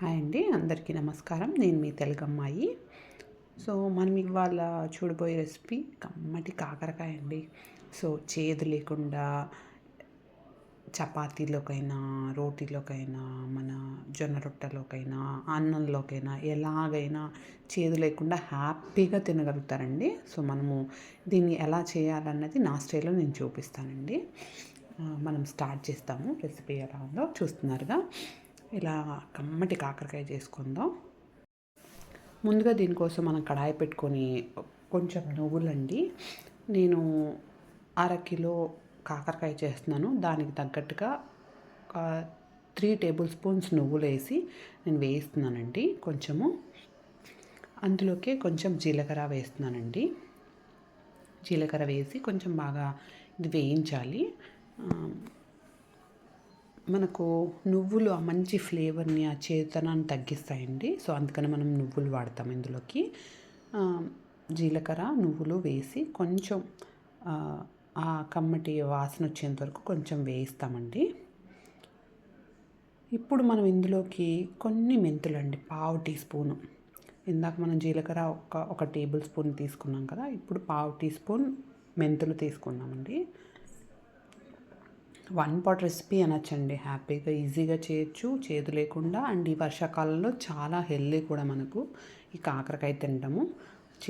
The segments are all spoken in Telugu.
హాయ్ అండి అందరికీ నమస్కారం. నేను మీ తెలుగమ్మాయి. సో మనం ఇవాళ చూడబోయే రెసిపీ కమ్మటి కాకరకాయ అండి. సో చేదు లేకుండా చపాతీలోకైనా రోటీలోకైనా మన జొన్న రొట్టెలోకైనా అన్నంలోకైనా ఎలాగైనా చేదు లేకుండా హ్యాపీగా తినగలుగుతారండి. సో మనము దీన్ని ఎలా చేయాలన్నది నా స్టైల్లో నేను చూపిస్తానండి. మనం స్టార్ట్ చేస్తాము. రెసిపీ ఎలా ఉందో చూస్తున్నారుగా. ఇలా కమ్మటి కాకరకాయ చేసుకుందాం. ముందుగా దీనికోసం మనం కడాయి పెట్టుకొని కొంచెం నువ్వులండి. నేను అర కిలో కాకరకాయ చేస్తున్నాను. దానికి తగ్గట్టుగా ఒక త్రీ టేబుల్ స్పూన్స్ నువ్వులు వేసి నేను వేస్తున్నానండి కొంచెము. అందులోకి కొంచెం జీలకర్ర వేస్తున్నానండి. జీలకర్ర వేసి కొంచెం బాగా ఇది వేయించాలి. మనకు నువ్వులు ఆ మంచి ఫ్లేవర్ని ఆ చేతనాన్ని తగ్గిస్తాయండి. సో అందుకని మనం నువ్వులు వాడతాం ఇందులోకి. జీలకర్ర నువ్వులు వేసి కొంచెం ఆ కమ్మటి వాసన వచ్చేంత వరకు కొంచెం వేయిస్తామండి. ఇప్పుడు మనం ఇందులోకి కొన్ని మెంతులు అండి పావు టీ స్పూను. ఇందాక మనం జీలకర్ర ఒక ఒక టేబుల్ స్పూన్ తీసుకున్నాం కదా ఇప్పుడు పావు టీ స్పూన్ మెంతులు తీసుకున్నామండి. వన్ పాట్ రెసిపీ అనొచ్చండి. హ్యాపీగా ఈజీగా చేయొచ్చు. చేదు లేకుండా. అండ్ ఈ వర్షాకాలంలో చాలా హెల్దీ కూడా మనకు ఈ కాకరకాయ తినడము.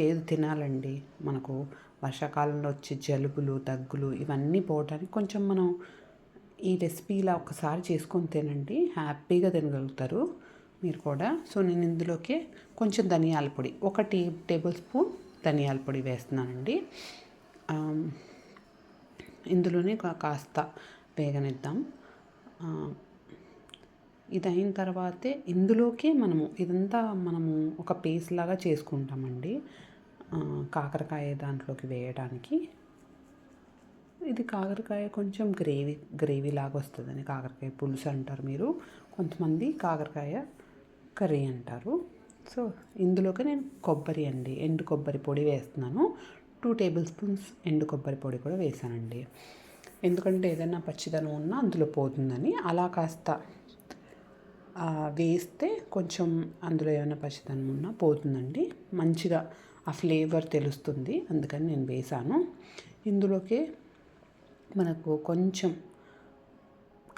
చేదు తినాలండి. మనకు వర్షాకాలంలో వచ్చే జలుబులు దగ్గులు ఇవన్నీ పోవడానికి కొంచెం మనం ఈ రెసిపీ ఇలా ఒకసారి చేసుకొని తినండి. హ్యాపీగా తినగలుగుతారు మీరు కూడా. సో నేను ఇందులోకి కొంచెం ధనియాల పొడి ఒక టీ టేబుల్ స్పూన్ ధనియాల పొడి వేస్తున్నానండి. ఇందులోనే కాస్త వేగనిద్దాం. ఇది అయిన తర్వాతే ఇందులోకే మనము ఇదంతా మనము ఒక పేస్ట్ లాగా చేసుకుంటామండి. కాకరకాయ దాంట్లోకి వేయడానికి. ఇది కాకరకాయ కొంచెం గ్రేవీ గ్రేవీ లాగా వస్తుందని కాకరకాయ పులుసు అంటారు మీరు. కొంతమంది కాకరకాయ కర్రీ అంటారు. సో ఇందులోకి నేను కొబ్బరి అండి ఎండు కొబ్బరి పొడి వేస్తున్నాను. టూ టేబుల్ స్పూన్స్ ఎండు కొబ్బరి పొడి కూడా వేసానండి. ఎందుకంటే ఏదైనా పచ్చిదనం ఉన్నా అందులో పోతుందని. అలా కాస్త వేస్తే కొంచెం అందులో ఏమైనా పచ్చిదనం ఉన్నా పోతుందండి. మంచిగా ఆ ఫ్లేవర్ తెలుస్తుంది. అందుకని నేను వేసాను. ఇందులోకి మనకు కొంచెం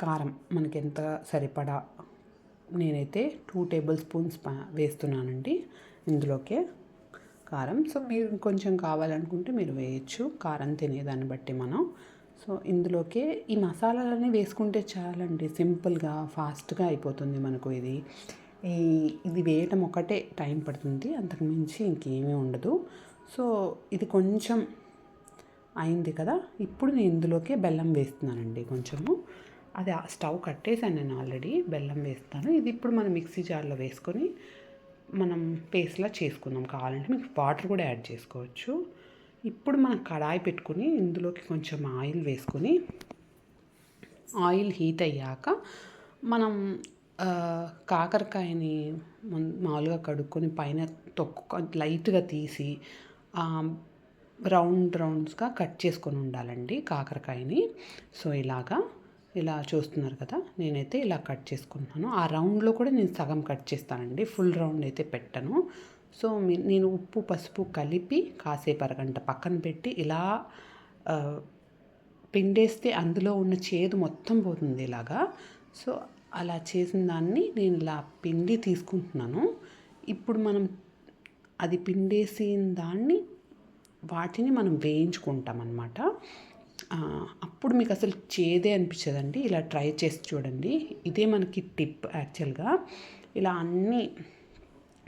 కారం మనకి ఎంత సరిపడా నేనైతే టూ టేబుల్ స్పూన్స్ వేస్తున్నానండి. ఇందులోకే కారం. సో మీరు కొంచెం కావాలనుకుంటే మీరు వేయచ్చు. కారం తినేదాన్ని బట్టి మనం సో ఇందులోకి ఈ మసాలాలన్నీ వేసుకుంటే చాలండి. సింపుల్గా ఫాస్ట్గా అయిపోతుంది మనకు ఇది. ఈ ఇది వేయటం ఒకటే టైం పడుతుంది. అంతకుమించి ఇంకేమీ ఉండదు. సో ఇది కొంచెం అయింది కదా. ఇప్పుడు నేను ఇందులోకి బెల్లం వేస్తున్నానండి కొంచెము. అది స్టవ్ కట్టేసాను నేను ఆల్రెడీ. బెల్లం వేస్తాను. ఇది ఇప్పుడు మనం మిక్సీ జార్లో వేసుకొని మనం పేస్ట్లా చేసుకుందాం. కావాలంటే మీకు వాటర్ కూడా యాడ్ చేసుకోవచ్చు. ఇప్పుడు మనం కడాయి పెట్టుకుని ఇందులోకి కొంచెం ఆయిల్ వేసుకొని ఆయిల్ హీట్ అయ్యాక మనం కాకరకాయని మామూలుగా కడుక్కొని పైన తొక్కు లైట్గా తీసి రౌండ్ రౌండ్స్గా కట్ చేసుకొని ఉండాలండి కాకరకాయని. సో ఇలాగా ఇలా చూస్తున్నారు కదా నేనైతే ఇలా కట్ చేసుకుంటున్నాను. ఆ రౌండ్లో కూడా నేను సగం కట్ చేస్తానండి ఫుల్ రౌండ్ అయితే పెట్టను. సో నేను ఉప్పు పసుపు కలిపి కాసేపు అరగంట పక్కన పెట్టి ఇలా పిండేస్తే అందులో ఉన్న చేదు మొత్తం పోతుంది ఇలాగా. సో అలా చేసిన దాన్ని నేను ఇలా పిండి తీసుకుంటున్నాను. ఇప్పుడు మనం అది పిండేసిన దాన్ని వాటిని మనం వేయించుకుంటాం అన్నమాట. అప్పుడు మీకు అసలు చేదే అనిపించదండి. ఇలా ట్రై చేసి చూడండి. ఇదే మనకి టిప్ యాక్చువల్గా. ఇలా అన్నీ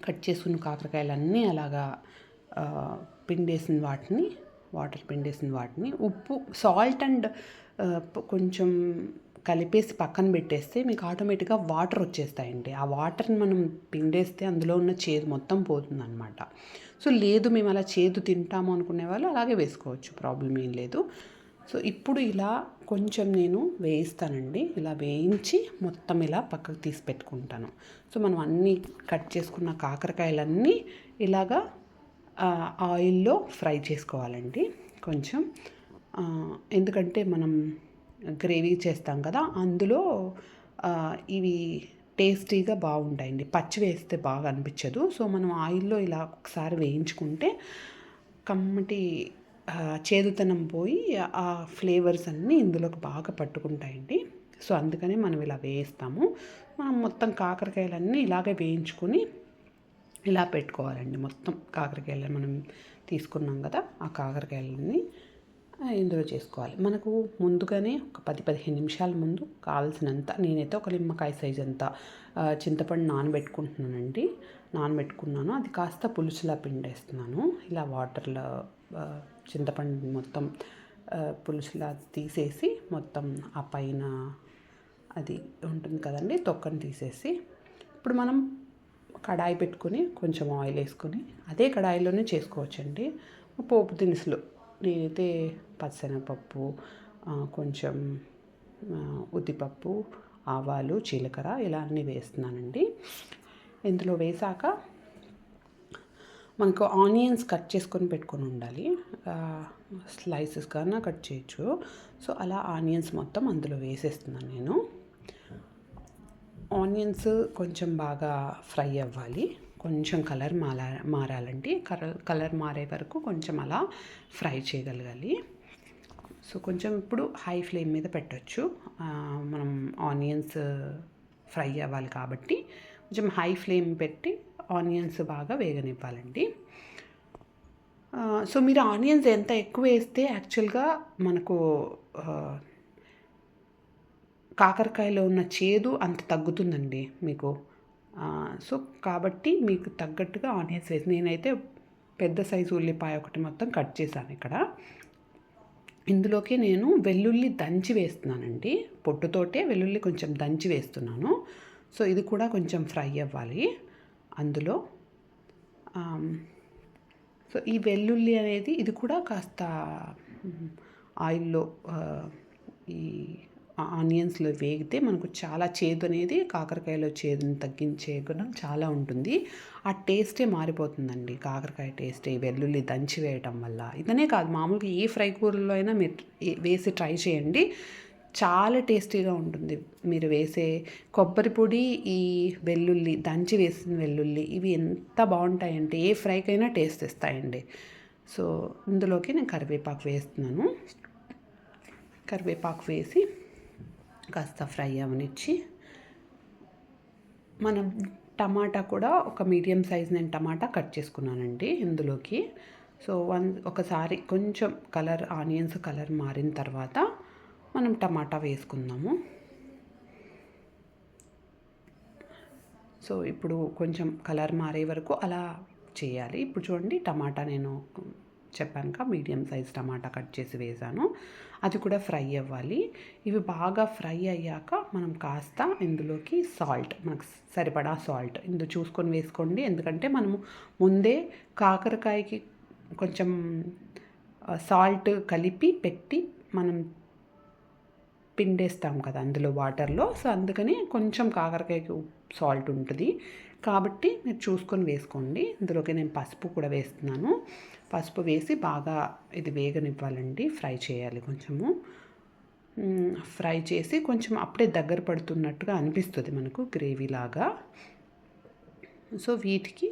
కట్ చేసుకున్న కాకరకాయలన్నీ అలాగా పిండేసిన వాటిని వాటర్ పిండేసిన వాటిని ఉప్పు సాల్ట్ అండ్ కొంచెం కలిపేసి పక్కన పెట్టేస్తే మీకు ఆటోమేటిక్గా వాటర్ వచ్చేస్తాయండి. ఆ వాటర్ని మనం పిండేస్తే అందులో ఉన్న చేదు మొత్తం పోతుందన్నమాట. సో లేదు మేము అలా చేదు తింటాము అనుకునే వాళ్ళు అలాగే వేసుకోవచ్చు. ప్రాబ్లం ఏం లేదు. సో ఇప్పుడు ఇలా కొంచెం నేను వేయిస్తానండి. ఇలా వేయించి మొత్తం ఇలా పక్కకు తీసి పెట్టుకుంటాను. సో మనం అన్నీ కట్ చేసుకున్న కాకరకాయలన్నీ ఇలాగా ఆయిల్లో ఫ్రై చేసుకోవాలండి. కొంచెం ఎందుకంటే మనం గ్రేవీ చేస్తాం కదా అందులో ఇవి టేస్టీగా బాగుంటాయండి. పచ్చి వేస్తే బాగా అనిపించదు. సో మనం ఆయిల్లో ఇలా ఒకసారి వేయించుకుంటే కమ్మటి చేదుతనం పోయి ఆ ఫ్లేవర్స్ అన్నీ ఇందులోకి బాగా పట్టుకుంటాయండి. సో అందుకనే మనం ఇలా వేయిస్తాము మనం మొత్తం కాకరకాయలన్నీ ఇలాగే వేయించుకొని ఇలా పెట్టుకోవాలండి మొత్తం కాకరకాయలు మనం తీసుకున్నాం కదా ఆ కాకరకాయలన్నీ ఇందులో చేసుకోవాలి. మనకు ముందుగానే ఒక పది పదిహేను నిమిషాల ముందు కావాల్సినంత నేనైతే ఒక నిమ్మకాయ సైజ్ అంత చింతపండు నానబెట్టుకుంటున్నానండి. నానబెట్టుకున్నాను. అది కాస్త పులుసులా పిండేస్తున్నాను. ఇలా వాటర్లో చింతపండు మొత్తం పులుసులా తీసేసి మొత్తం ఆ పైన అది ఉంటుంది కదండి తొక్కని తీసేసి. ఇప్పుడు మనం కడాయి పెట్టుకొని కొంచెం ఆయిల్ వేసుకొని అదే కడాయిలోనే చేసుకోవచ్చండి. పోపు దినుసులు నేనైతే పచ్చనపప్పు కొంచెం ఉద్దిపప్పు ఆవాలు జీలకర్ర ఇలా అన్నీ వేస్తున్నానండి. ఇందులో వేసాక మనకు ఆనియన్స్ కట్ చేసుకొని పెట్టుకొని ఉండాలి. స్లైసెస్ కన్నా కట్ చేయొచ్చు. సో అలా ఆనియన్స్ మొత్తం అందులో వేసేస్తున్నాను నేను. ఆనియన్స్ కొంచెం బాగా ఫ్రై అవ్వాలి. కొంచెం కలర్ మారా మారాలంటే కలర్ కలర్ మారే వరకు కొంచెం అలా ఫ్రై చేయగలగాలి. సో కొంచెం ఇప్పుడు హై ఫ్లేమ్ మీద పెట్టచ్చు. మనం ఆనియన్స్ ఫ్రై అవ్వాలి కాబట్టి. కొంచెం హై ఫ్లేమ్ పెట్టి ఆనియన్స్ బాగా వేగనివ్వాలండి. సో మీరు ఆనియన్స్ ఎంత ఎక్కువ వేస్తే యాక్చువల్గా మనకు కాకరకాయలో ఉన్న చేదు అంత తగ్గుతుందండి మీకు. సో కాబట్టి మీకు తగ్గట్టుగా ఆనియన్స్ వేసి నేనైతే పెద్ద సైజు ఉల్లిపాయ ఒకటి మొత్తం కట్ చేశాను ఇక్కడ. ఇందులోకి నేను వెల్లుల్లి దంచి వేస్తున్నానండి. పొట్టుతోటే వెల్లుల్లి కొంచెం దంచి వేస్తున్నాను. సో ఇది కూడా కొంచెం ఫ్రై అవ్వాలి. అందులో సో ఈ వెల్లుల్లి అనేది ఇది కూడా కాస్త ఆయిల్లో ఈ ఆనియన్స్లో వేగితే మనకు చాలా చేదు అనేది కాకరకాయలో చేదుని తగ్గించే గుణం చాలా ఉంటుంది. ఆ టేస్టే మారిపోతుందండి కాకరకాయ టేస్ట్ ఈ వెల్లుల్లి దంచి వేయటం వల్ల. ఇదనే కాదు మామూలుగా ఏ ఫ్రై కూరలో అయినా మీరు వేసి ట్రై చేయండి. చాలా టేస్టీగా ఉంటుంది. మీరు వేసే కొబ్బరి పొడి ఈ వెల్లుల్లి దంచి వేసిన వెల్లుల్లి ఇవి ఎంత బాగుంటాయంటే ఏ ఫ్రైకైనా టేస్ట్ ఇస్తాయండి. సో ఇందులోకి నేను కరివేపాకు వేస్తున్నాను. కరివేపాకు వేసి కాస్త ఫ్రై అవనిచ్చి మనం టమాటా కూడా ఒక మీడియం సైజ్ నేను టమాటా కట్ చేసుకున్నానండి ఇందులోకి. సో వన్ ఒకసారి కొంచెం కలర్ ఆనియన్స్ కలర్ మారిన తర్వాత మనం టమాటా వేసుకుందాము. సో ఇప్పుడు కొంచెం కలర్ మారే వరకు అలా చేయాలి. ఇప్పుడు చూడండి టమాటా నేను చెప్పాక మీడియం సైజ్ టమాటా కట్ చేసి వేసాను. అది కూడా ఫ్రై అవ్వాలి. ఇవి బాగా ఫ్రై అయ్యాక మనం కాస్త ఇందులోకి సాల్ట్ మనకు సరిపడా సాల్ట్. ఇందు చూసుకొని వేసుకోండి. ఎందుకంటే మనము ముందే కాకరకాయకి కొంచెం సాల్ట్ కలిపి పెట్టి మనం పిండేస్తాం కదా అందులో వాటర్లో. సో అందుకని కొంచెం కాకరకాయకి సాల్ట్ ఉంటుంది. కాబట్టి మీరు చూసుకొని వేసుకోండి. ఇందులోకి నేను పసుపు కూడా వేస్తున్నాను. పసుపు వేసి బాగా ఇది వేగనివ్వాలండి. ఫ్రై చేయాలి కొంచెము. ఫ్రై చేసి కొంచెం అప్పుడే దగ్గర పడుతున్నట్టుగా అనిపిస్తుంది మనకు గ్రేవీ లాగా. సో వీటికి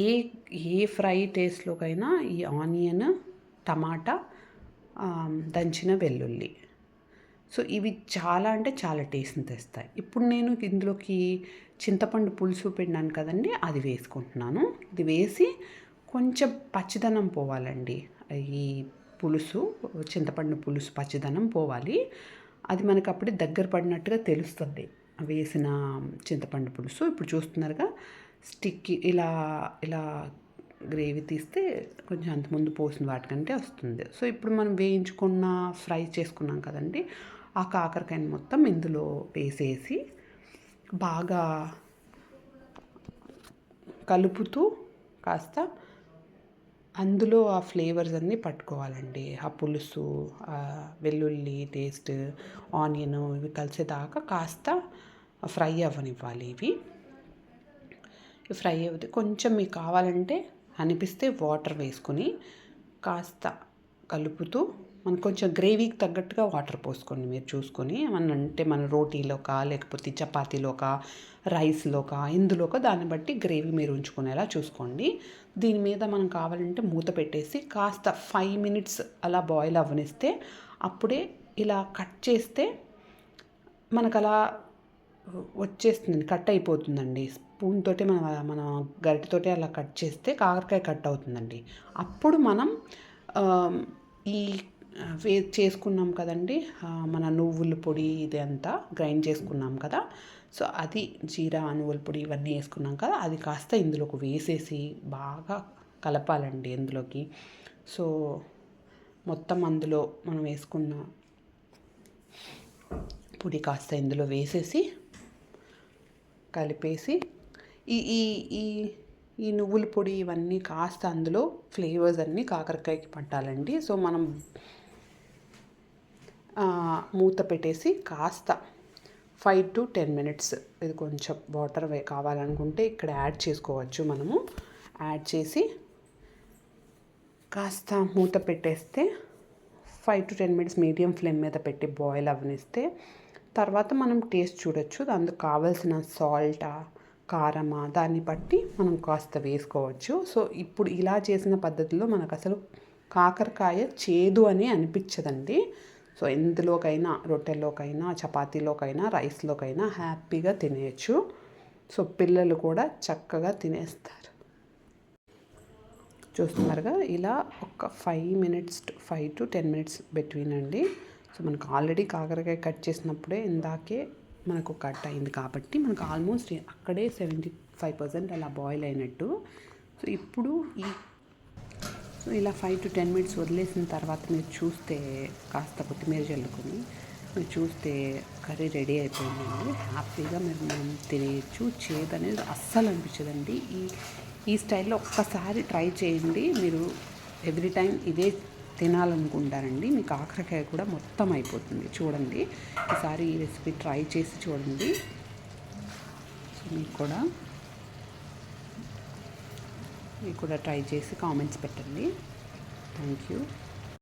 ఏ ఏ ఫ్రై టేస్ట్లోకైనా ఈ ఆనియన్ టమాటా దంచిన వెల్లుల్లి సో ఇవి చాలా అంటే చాలా టేస్ట్ని తెస్తాయి. ఇప్పుడు నేను ఇందులోకి చింతపండు పులుసు పెట్టినాను కదండి అది వేసుకుంటున్నాను. ఇది వేసి కొంచెం పచ్చిదనం పోవాలండి. ఈ పులుసు చింతపండు పులుసు పచ్చిదనం పోవాలి. అది మనకు అప్పుడే దగ్గర పడినట్టుగా తెలుస్తుంది. వేసిన చింతపండు పులుసు ఇప్పుడు చూస్తున్నారుగా స్టిక్ ఇలా ఇలా గ్రేవీ తీస్తే కొంచెం అంత ముందు పోసిన వాటికంటే వస్తుంది. సో ఇప్పుడు మనం వేయించుకున్న ఫ్రై చేసుకున్నాం కదండి ఆ కాకరకాయని మొత్తం ఇందులో వేసేసి బాగా కలుపుతూ కాస్త అందులో ఆ ఫ్లేవర్స్ అన్నీ పట్టుకోవాలండి. ఆ పులుసు వెల్లుల్లి టేస్ట్ ఆనియన్ ఇవి కలిసేదాకా కాస్త ఫ్రై అవ్వనివ్వాలి ఇవి. ఫ్రై అవుతే కొంచెం మీకు కావాలంటే అనిపిస్తే వాటర్ వేసుకొని కాస్త కలుపుతూ మనకు కొంచెం గ్రేవీకి తగ్గట్టుగా వాటర్ పోసుకోండి. మీరు చూసుకొని ఏమన్నా అంటే మన రోటీలోకా లేకపోతే చపాతీలోకా రైస్లోకా ఇందులోకా దాన్ని బట్టి గ్రేవీ మీరు ఉంచుకునేలా చూసుకోండి. దీని మీద మనం కావాలంటే మూత పెట్టేసి కాస్త ఫైవ్ మినిట్స్ అలా బాయిల్ అవ్వనిస్తే అప్పుడే ఇలా కట్ చేస్తే మనకు అలా వచ్చేస్తుంది కట్ అయిపోతుందండి. స్పూన్ తోటి మన గరిటెతోటి అలా కట్ చేస్తే కాకరకాయ కట్ అవుతుందండి. అప్పుడు మనం ఈ వే చేసుకున్నాం కదండి. మన నువ్వుల పొడి ఇది అంతా గ్రైండ్ చేసుకున్నాం కదా. సో అది జీరా నువ్వుల పొడి ఇవన్నీ వేసుకున్నాం కదా. అది కాస్త ఇందులోకి వేసేసి బాగా కలపాలండి ఇందులోకి. సో మొత్తం అందులో మనం వేసుకున్న పొడి కాస్త ఇందులో వేసేసి కలిపేసి ఈ ఈ ఈ ఈ నువ్వుల పొడి ఇవన్నీ కాస్త అందులో ఫ్లేవర్స్ అన్నీ కాకరకాయకి పట్టాలండి. సో మనం మూత పెట్టేసి కాస్త ఫైవ్ టు టెన్ మినిట్స్ ఇది కొంచెం వాటర్ కావాలనుకుంటే ఇక్కడ యాడ్ చేసుకోవచ్చు మనము. యాడ్ చేసి కాస్త మూత పెట్టేస్తే five to ten minutes medium flame మీద పెట్టి బాయిల్ అవ్వనిస్తే తర్వాత మనం టేస్ట్ చూడొచ్చు. అందుకు కావాల్సిన సాల్టా కారమా దాన్ని బట్టి మనం కాస్త వేసుకోవచ్చు. సో ఇప్పుడు ఇలా చేసిన పద్ధతిలో మనకు అసలు కాకరకాయ చేదు అని అనిపించదండి. సో ఎందులోకైనా రొట్టెలోకైనా చపాతీలోకైనా రైస్లోకైనా హ్యాపీగా తినేయచ్చు. సో పిల్లలు కూడా చక్కగా తినేస్తారు. చూస్తున్నారుగా ఇలా ఒక five minutes five to ten minutes between అండి. సో మనకు ఆల్రెడీ కాకరకాయ కట్ చేసినప్పుడే ఇందాకే మనకు కట్ అయింది కాబట్టి మనకు ఆల్మోస్ట్ అక్కడే సెవెంటీ ఫైవ్ పర్సెంట్ అలా బాయిల్ అయినట్టు. సో ఇప్పుడు ఈ సో ఇలా ఫైవ్ టు టెన్ మినిట్స్ వదిలేసిన తర్వాత మీరు చూస్తే కాస్త కొత్తిమీర చల్లుకొని మీరు చూస్తే కర్రీ రెడీ అయిపోయిందండి. హ్యాపీగా మీరు మనం తినేయచ్చు. చేదు అనేది అస్సలు అనిపించదండి. ఈ ఈ స్టైల్లో ఒక్కసారి ట్రై చేయండి. మీరు ఎవ్రీ టైం ఇదే తినాలనుకుంటారండి. మీకు కాకరకాయ కూడా మొత్తం అయిపోతుంది. చూడండి. ఈసారి ఈ రెసిపీ ట్రై చేసి చూడండి. సో మీకు కూడా మీరు కూడా ట్రై చేసి కామెంట్స్ పెట్టండి. Thank you.